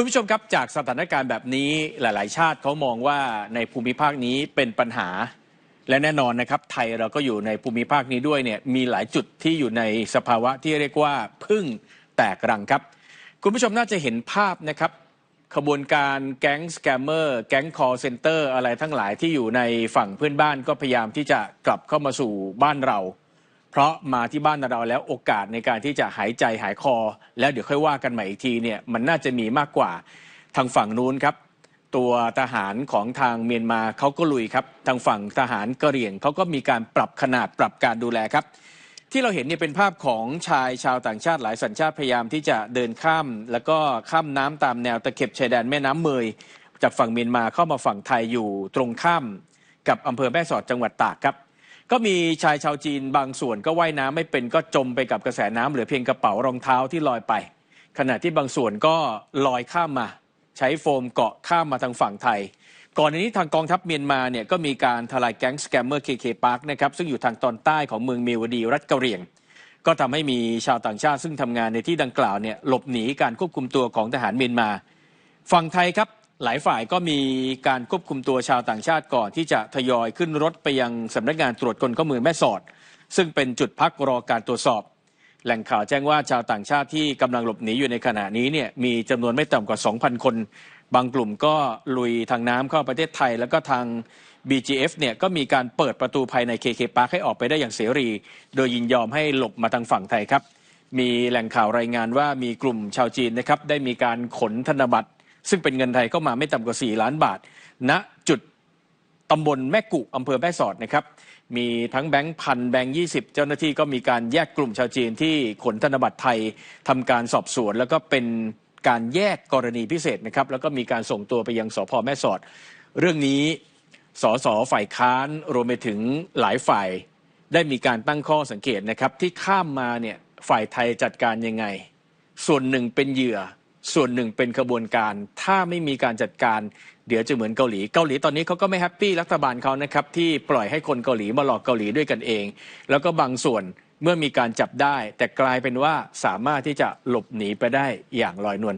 คุณผู้ชมครับจากสถานการณ์แบบนี้หลาย ๆ ชาติเขามองว่าในภูมิภาคนี้เป็นปัญหา และแน่นอนนะครับ ไทยเราก็อยู่ในภูมิภาคนี้ด้วยเนี่ยมีหลายจุดที่อยู่ในสภาวะที่เรียกว่าพึ่งแตกรังครับ คุณผู้ชมน่าจะเห็นภาพนะครับขบวนการแก๊งสแกมเมอร์แก๊งคอร์เซนเตอร์อะไรทั้งหลายที่อยู่ในฝั่งเพื่อนบ้านก็พยายามที่จะกลับเข้ามาสู่บ้านเรา เพราะมาที่บ้านเราแล้วโอกาสในการที่จะหายใจหายคอ แล้วเดี๋ยวค่อยว่ากันใหม่อีกทีเนี่ยมันน่าจะมีมากกว่าทางฝั่งนู้นครับ ตัวทหารของทางเมียนมาเขาก็ลุยครับ ทางฝั่งทหารกะเหรี่ยงเขาก็มีการปรับขนาดปรับการดูแลครับ ที่เราเห็นเนี่ยเป็นภาพของชายชาวต่างชาติหลายสัญชาติพยายามที่จะเดินข้าม แล้วก็ข้ามน้ำตามแนวตะเข็บชายแดนแม่น้ำเมยจากฝั่งเมียนมาเข้ามาฝั่งไทยอยู่ตรงข้ามกับอำเภอแม่สอดจังหวัดตากครับ ก็มีชายชาวจีนบางส่วนก็ว่ายน้ำไม่เป็นก็จมไปกับกระแสน้ำเหลือเพียงกระเป๋ารองเท้าที่ลอยไป ขณะที่บางส่วนก็ลอยข้ามมา ใช้โฟมเกาะข้ามมาทางฝั่งไทย ก่อนหน้านี้ทางกองทัพเมียนมาเนี่ยก็มีการทลายแก๊งสแกมเมอร์เคเคพาร์คนะครับซึ่งอยู่ทางตอนใต้ของเมืองเมียวดีรัฐกะเหรี่ยงก็ทำให้มีชาวต่างชาติซึ่งทำงานในที่ดังกล่าวเนี่ยหลบหนีการควบคุมตัวของทหารเมียนมา ฝั่งไทยครับ หลายฝ่ายก็มีการควบคุมตัวชาวต่างชาติก่อนที่จะทยอยขึ้นรถไปยังสำนักงานตรวจคนเข้าเมืองแม่สอด ซึ่งเป็นจุดพักรอการตรวจสอบ แหล่งข่าวแจ้งว่าชาวต่างชาติที่กำลังหลบหนีอยู่ในขณะนี้เนี่ยมีจำนวนไม่ต่ำกว่า 2,000 คน บางกลุ่มก็ลุยทางน้ำเข้าประเทศไทย แล้วก็ทาง BGF เนี่ยก็มีการเปิดประตูภายใน KK Park ให้ออกไปได้อย่างเสรี โดยยินยอมให้หลบมาทางฝั่งไทยครับ มีแหล่งข่าวรายงานว่ามีกลุ่มชาวจีนนะครับได้มีการขนธนบัตร ซึ่งเป็นเงินไทยเข้ามาไม่ต่ำกว่า 4 ล้านบาทณจุดตำบลแม่กุอำเภอแม่สอดนะครับ มีทั้งแบงค์พันแบงค์ยี่สิบเจ้าหน้าที่ก็มีการแยกกลุ่มชาวจีนที่ขนธนบัตรไทยทำการสอบสวน แล้วก็เป็นการแยกกรณีพิเศษนะครับ แล้วก็มีการส่งตัวไปยังสพแม่สอด เรื่องนี้สสฝ่ายค้านรวมไปถึงหลายฝ่ายได้มีการตั้งข้อสังเกตนะครับ ที่ข้ามมาเนี่ยฝ่ายไทยจัดการยังไง ส่วนหนึ่งเป็นเหยื่อ ส่วนหนึ่งเป็นขบวนการ ถ้าไม่มีการจัดการ เดี๋ยวจะเหมือนเกาหลี เกาหลีตอนนี้เขาก็ไม่แฮปปี้รัฐบาลเขานะครับที่ปล่อยให้คนเกาหลีมาหลอกเกาหลีด้วยกันเอง แล้วก็บางส่วนเมื่อมีการจับได้ แต่กลายเป็นว่าสามารถที่จะหลบหนีไปได้อย่างลอยนวล